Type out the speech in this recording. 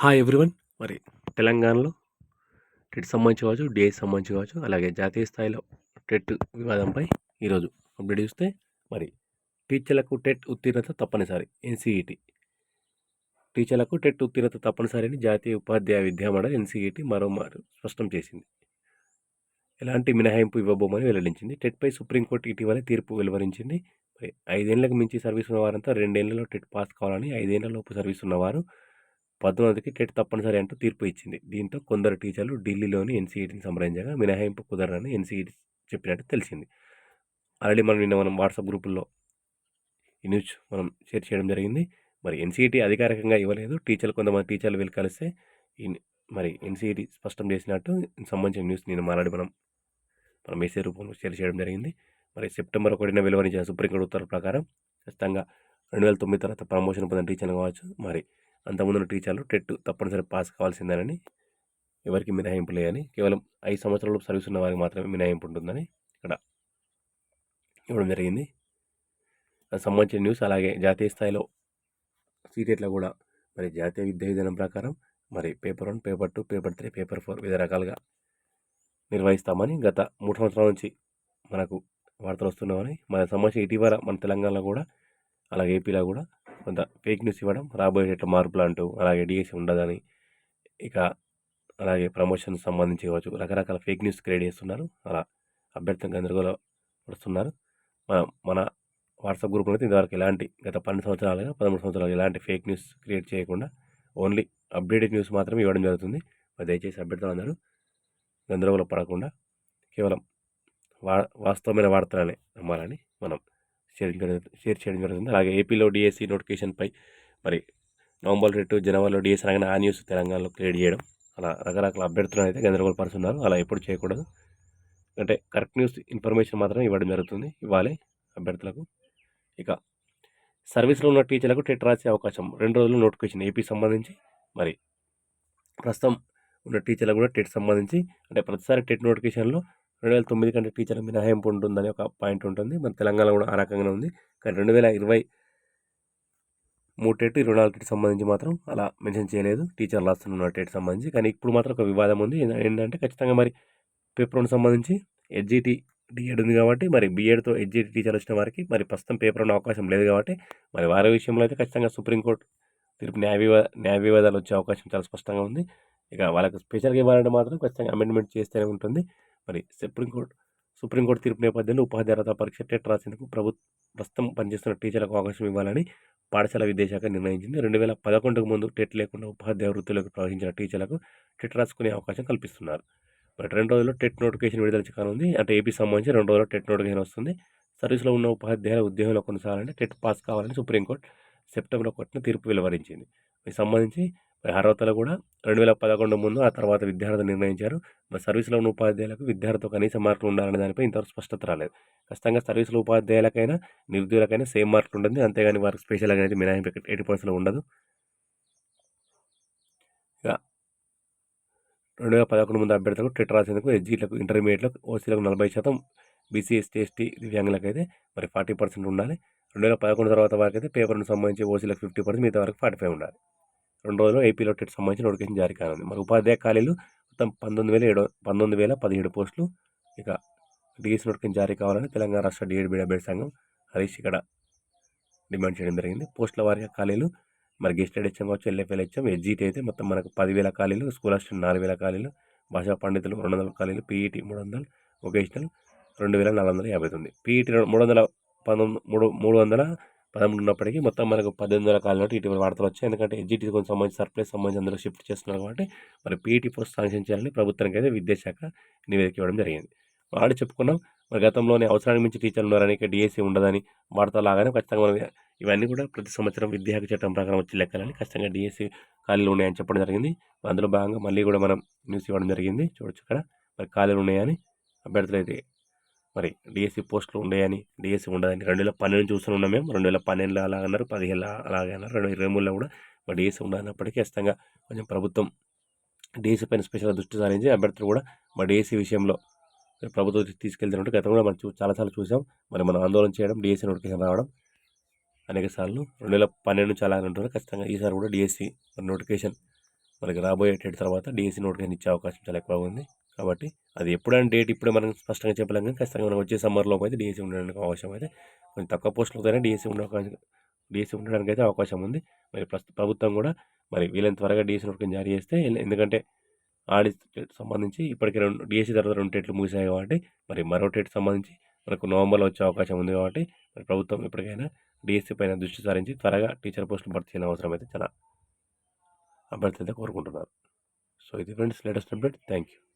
Hi everyone మరి తెలంగాణలో TET సంబంధించి కావచ్చు డిఐ సంబంధించి కావచ్చు అలాగే జాతీయ స్థాయిలో టెట్ వివాదంపై ఈరోజు అప్డేట్ చూస్తే మరి టీచర్లకు టెట్ ఉత్తీర్ణత తప్పనిసరి ఎన్సీఈటీ టీచర్లకు టెట్ ఉత్తీర్ణత తప్పనిసరి అని జాతీయ ఉపాధ్యాయ విద్యామండలి ఎన్సీఈటీ మరోమారు స్పష్టం చేసింది. ఎలాంటి మినహాయింపు ఇవ్వబోమని వెల్లడించింది. టెట్పై సుప్రీంకోర్టు ఇటీవలే తీర్పు వెలువరించింది. మరి ఐదేళ్ళకు మించి సర్వీస్ ఉన్నవారంతా రెండేళ్ళలో టెట్ పాస్ కావాలని ఐదేళ్ళలోపు సర్వీస్ ఉన్నవారు పద్మావతికి టెట్ తప్పనిసరి అంటూ తీర్పు ఇచ్చింది. దీంతో కొందరు టీచర్లు ఢిల్లీలోని ఎన్సీఈటీని సంప్రదించగా మినహాయింపు కుదరని ఎన్సీఈటీ చెప్పినట్టు తెలిసింది. ఆల్రెడీ మనం నిన్న మనం వాట్సాప్ గ్రూపుల్లో ఈ న్యూస్ మనం షేర్ చేయడం జరిగింది. మరి ఎన్సీఈటీ అధికారికంగా ఇవ్వలేదు. టీచర్లు కొంతమంది టీచర్లు వెళ్ళి కలిస్తే మరి ఎన్సీఈటీ స్పష్టం చేసినట్టు సంబంధించిన న్యూస్ నేను మాట్లాడి మనం మన మెసేజ్ రూపంలో షేర్ చేయడం జరిగింది. మరి సెప్టెంబర్ ఒకటిన వెలువరించిన సుప్రీంకోర్టు ఉత్తర్వుల ప్రకారం ఖచ్చితంగా రెండు వేల తొమ్మిది తర్వాత ప్రమోషన్ పొందిన టీచర్లు కావచ్చు. మరి అంతకుముందు టీచర్లు టెట్ తప్పనిసరి పాస్ కావాల్సిందేనని ఎవరికి మినహాయింపు లేదని కేవలం ఐదు సంవత్సరాలు సర్వీస్ ఉన్న వారికి మాత్రమే మినహాయింపు ఉంటుందని ఇక్కడ ఇవ్వడం జరిగింది. సంబంధించిన న్యూస్ అలాగే జాతీయ స్థాయిలో సీటెట్లో కూడా మరి జాతీయ విద్యా విధానం ప్రకారం మరి paper one paper two paper three paper four వివిధ రకాలుగా నిర్వహిస్తామని గత మూడు సంవత్సరాల నుంచి మనకు వార్తలు వస్తున్నామని మన సంబంధించి ఇటీవల మన తెలంగాణలో కూడా అలాగే ఏపీలో కూడా కొంత ఫేక్ న్యూస్ ఇవ్వడం రాబోయే మార్పులు అంటూ అలాగే డిఎస్సి ఉండదని ఇక అలాగే ప్రమోషన్ సంబంధించి కావచ్చు రకరకాల ఫేక్ న్యూస్ క్రియేట్ చేస్తున్నారు. అలా అభ్యర్థులు గందరగోళ పడుతున్నారు మన మన వాట్సాప్ గ్రూప్లో అయితే ఇంతవరకు ఎలాంటి గత పన్నెండు సంవత్సరాలుగా పదమూడు సంవత్సరాలు ఎలాంటి ఫేక్ న్యూస్ క్రియేట్ చేయకుండా ఓన్లీ అప్డేటెడ్ న్యూస్ మాత్రమే ఇవ్వడం జరుగుతుంది. మరి దయచేసి అభ్యర్థులు అందరూ గందరగోళ పడకుండా కేవలం వా వాస్తవమైన వార్తలనే నమ్మాలని మనం షేర్ షేర్ చేయడం జరుగుతుంది. అలాగే ఏపీలో డిఎస్సి నోటిఫికేషన్పై మరి నవంబర్ రెండు జనవరిలో డిఎస్సి రాగానే ఆ న్యూస్ తెలంగాణలో క్రియేట్ చేయడం. అలా రకరకాల అభ్యర్థులను అయితే గందరగోళ పరుస్తున్నారు. అలా ఎప్పుడు చేయకూడదు. అంటే కరెక్ట్ న్యూస్ ఇన్ఫర్మేషన్ మాత్రం ఇవ్వడం జరుగుతుంది. ఇవ్వాలి అభ్యర్థులకు. ఇక సర్వీస్లో ఉన్న టీచర్లకు టెట్ రాసే అవకాశం. రెండు రోజులు నోటిఫికేషన్ ఏపీ సంబంధించి మరి ప్రస్తుతం ఉన్న టీచర్లకు కూడా టెట్ సంబంధించి అంటే ప్రతిసారి టెట్ నోటిఫికేషన్లో రెండు వేల తొమ్మిది కంటే టీచర్ మినహాయింపు ఉంటుందని ఒక పాయింట్ ఉంటుంది. మన తెలంగాణ కూడా ఆ రకంగానే ఉంది. కానీ రెండు వేల ఇరవై మూడు ఇరవై నాలుగు టెట్ సంబంధించి మాత్రం అలా మెన్షన్ చేయలేదు. టీచర్ రాస్తున్న టెట్ సంబంధించి. కానీ ఇప్పుడు మాత్రం ఒక వివాదం ఉంది. ఏంటంటే ఖచ్చితంగా మరి పేపర్ వన్ సంబంధించి ఎడ్జిటి డిఎడ్ ఉంది కాబట్టి మరి బీఎడ్తో ఎడ్జిటి టీచర్ వచ్చిన వారికి మరి ప్రస్తుతం పేపర్ ఉన్న అవకాశం లేదు కాబట్టి మరి వారి విషయంలో అయితే ఖచ్చితంగా సుప్రీంకోర్టు తీర్పు న్యాయ వివా న్యాయ వివాదాలు వచ్చే అవకాశం చాలా స్పష్టంగా ఉంది. ఇక వాళ్ళకి స్పెషల్గా ఇవ్వాలంటే మాత్రం ఖచ్చితంగా అమెండ్మెంట్ చేస్తేనే ఉంటుంది. మరి సుప్రీంకోర్టు సుప్రీంకోర్టు తీర్పు నేపథ్యంలో ఉపాధ్యాయ పరీక్ష టెట్ రాసేందుకు ప్రభుత్వం ప్రస్తుతం పనిచేస్తున్న టీచర్లకు అవకాశం ఇవ్వాలని పాఠశాల విద్యాశాఖ నిర్ణయించింది. రెండు వేల పదకొండుకు ముందు టెట్ లేకుండా ఉపాధ్యాయ వృత్తిలోకి ప్రవహించిన టీచర్లకు టెట్ రాసుకునే అవకాశం కల్పిస్తున్నారు. మరి రెండు రోజుల్లో టెట్ నోటిఫికేషన్ విడుదల కానుంది. అంటే ఏపీ సంబంధించి రెండు రోజుల్లో టెట్ నోటిఫికేషన్ వస్తుంది. సర్వీస్లో ఉన్న ఉపాధ్యాయుల ఉద్యోగంలో కొనసాగాలంటే టెట్ పాస్ కావాలని సుప్రీంకోర్టు సెప్టెంబర్ ఒకటిన తీర్పు వెలువరించింది. దీనికి సంబంధించి అర్హతలు కూడా రెండు వేల పదకొండు ముందు ఆ తర్వాత విద్యార్థులు నిర్ణయించారు. మరి సర్వీసులో ఉన్న ఉపాధ్యాయులకు విద్యార్థితో కనీస మార్కులు ఉండాలనే దానిపై ఇంతవరకు స్పష్టత రాలేదు. ఖచ్చితంగా సర్వీసుల ఉపాధ్యాయులకైనా నిరుద్యోగులకైనా సేమ్ మార్కులు ఉంటుంది అంతేగాని వారికి స్పెషల్ అనేది మినహాయింపు ఎయిటీ పర్సెంట్ ఉండదు. ఇక రెండు వేల పదకొండు ముందు అభ్యర్థులకు టెట్ రాసేందుకు ఎస్జీలకు ఇంటర్మీడియట్లకు ఓసీలకు నలభై శాతం బీసీ ఎస్టీ ఎస్టీ దివ్యాంగులకు అయితే మరి ఫార్టీ పర్సెంట్ ఉండాలి. రెండు వేల పదకొండు తర్వాత వారికి అయితే పేపర్ను సంబంధించి ఓసీలకు ఫిఫ్టీ పర్సెంట్ మిగతా వరకు ఫార్టీ ఫైవ్ ఉండాలి. రెండు రోజులు ఏపీ టెట్ సంబంధించి నోటిఫికేషన్ జారీ కానుంది. మరి ఉపాధ్యాయ ఖాళీలు మొత్తం పంతొమ్మిది వేల ఏడు పంతొమ్మిది వేల పదిహేడు పోస్టులు ఇక డిఎస్ నోటిఫికేషన్ జారీ కావాలని తెలంగాణ రాష్ట్ర డిఎడ్ బీడ్ సంఘం హరీష్ ఇక్కడ డిమాండ్ చేయడం జరిగింది. పోస్టుల వారిగా ఖాళీలు మరి గెస్టెడ్ హెచ్ఎం కావచ్చు ఎల్ఎఫ్ఎల్ హెచ్ఎం ఎస్జీటీ అయితే మొత్తం మనకు పదివేల ఖాళీలు స్కూల్ అసిస్టెంట్ నాలుగు వేల ఖాళీలు భాషా పండితులు రెండు వందల ఖాళీలు పీఈటీ మూడు వందలు వొకేషనల్ రెండు వేల నాలుగు వందల యాభై తొమ్మిది. పీఈటీ మూడు వందల పంతొమ్మిది మూడు మూడు వందల పదమూడు ఉన్నప్పటికీ మొత్తం మనకు పద్దెనిమిది వందల కాలినట్టు ఇటీవల వార్తలు వచ్చాయి. ఎందుకంటే ఎడ్జిటీ కొంచెం సంబంధించి సర్ప్లైస్ సంబంధించి అందరూ షిఫ్ట్ చేస్తున్నారు కాబట్టి మరి పీఈటీ పోస్ట్ శాంక్షన్ చేయాలని ప్రభుత్వానికి అయితే విద్యాశాఖ నివేదిక ఇవ్వడం జరిగింది. వాడు చెప్పుకున్నాం మరి గతంలోనే అవసరానికి మించి టీచర్లు ఉన్నారని ఇక డిఎస్సీ ఉండదని వార్తలు లాగానే ఖచ్చితంగా మనం ఇవన్నీ కూడా ప్రతి సంవత్సరం విద్యాహక చట్టం ప్రకారం వచ్చి లెక్కలని ఖచ్చితంగా డిఎస్సీ ఖాళీలు ఉన్నాయని చెప్పడం జరిగింది. అందులో భాగంగా మళ్ళీ కూడా మనం న్యూస్ ఇవ్వడం జరిగింది. చూడొచ్చు ఇక్కడ. మరి ఖాళీలు ఉన్నాయని అభ్యర్థులు అయితే మరి డిఎస్సి పోస్టులు ఉండేయని డిఎస్సి ఉండదని రెండు వేల పన్నెండు చూస్తూనే ఉన్నాం మేము. రెండు వేల పన్నెండులో అలాగ అన్నారు పదిహేను అలాగే అన్నారు రెండు ఇరవై మూడులో కూడా మరి డిఎస్సి ఉండనప్పటికీ ఖచ్చితంగా కొంచెం ప్రభుత్వం డిఎస్సి పైన స్పెషల్ దృష్టి సారించి అభ్యర్థులు కూడా మరి డిఎస్సి విషయంలో ప్రభుత్వం తీసుకెళ్తున్నట్టు గతంలో కూడా మనం చూ చాలాసార్లు చూసాం మరి మనం ఆందోళన చేయడం డిఎస్సి నోటిఫికేషన్ రావడం అనేక సార్లు. రెండు వేల పన్నెండు నుంచి అలాగే ఉంటున్నారు ఖచ్చితంగా ఈసారి కూడా డిఎస్సి నోటిఫికేషన్ మనకి రాబోయే డేట్ తర్వాత డిఎస్సీ నోటిఫికేషన్ ఇచ్చే అవకాశం చాలా ఎక్కువ ఉంది. కాబట్టి అది ఎప్పుడైనా డేట్ ఇప్పుడే మనం స్పష్టంగా చెప్పలేం కానీ ఖచ్చితంగా మనం వచ్చే సమ్మర్లో అయితే డిఎస్సీ ఉండడానికి అవకాశం అయితే కొంచెం తక్కువ పోస్టులతోనే డిఎస్సీ ఉండే అవకాశం డిఎస్సీ ఉండడానికి అయితే అవకాశం ఉంది. మరి ప్రస్తుత ప్రభుత్వం కూడా మరి వీలైన త్వరగా డిఎస్సీ నోటిఫికేషన్ జారీ చేస్తే ఎందుకంటే ఆడి సంబంధించి ఇప్పటికే రెండు డిఎస్సీ తర్వాత రెండు టేట్లు మూసాయి కాబట్టి మరి మరో టేట్ సంబంధించి మనకు నవంబర్లో వచ్చే అవకాశం ఉంది కాబట్టి మరి ప్రభుత్వం ఎప్పటికైనా డిఎస్సీ పైన దృష్టి సారించి త్వరగా టీచర్ పోస్టులు భర్తీ చేయడం అవసరం అయితే చాలా అభ్యర్థి కోరుకుంటున్నారు. సో ఇది friends latest update. Thank you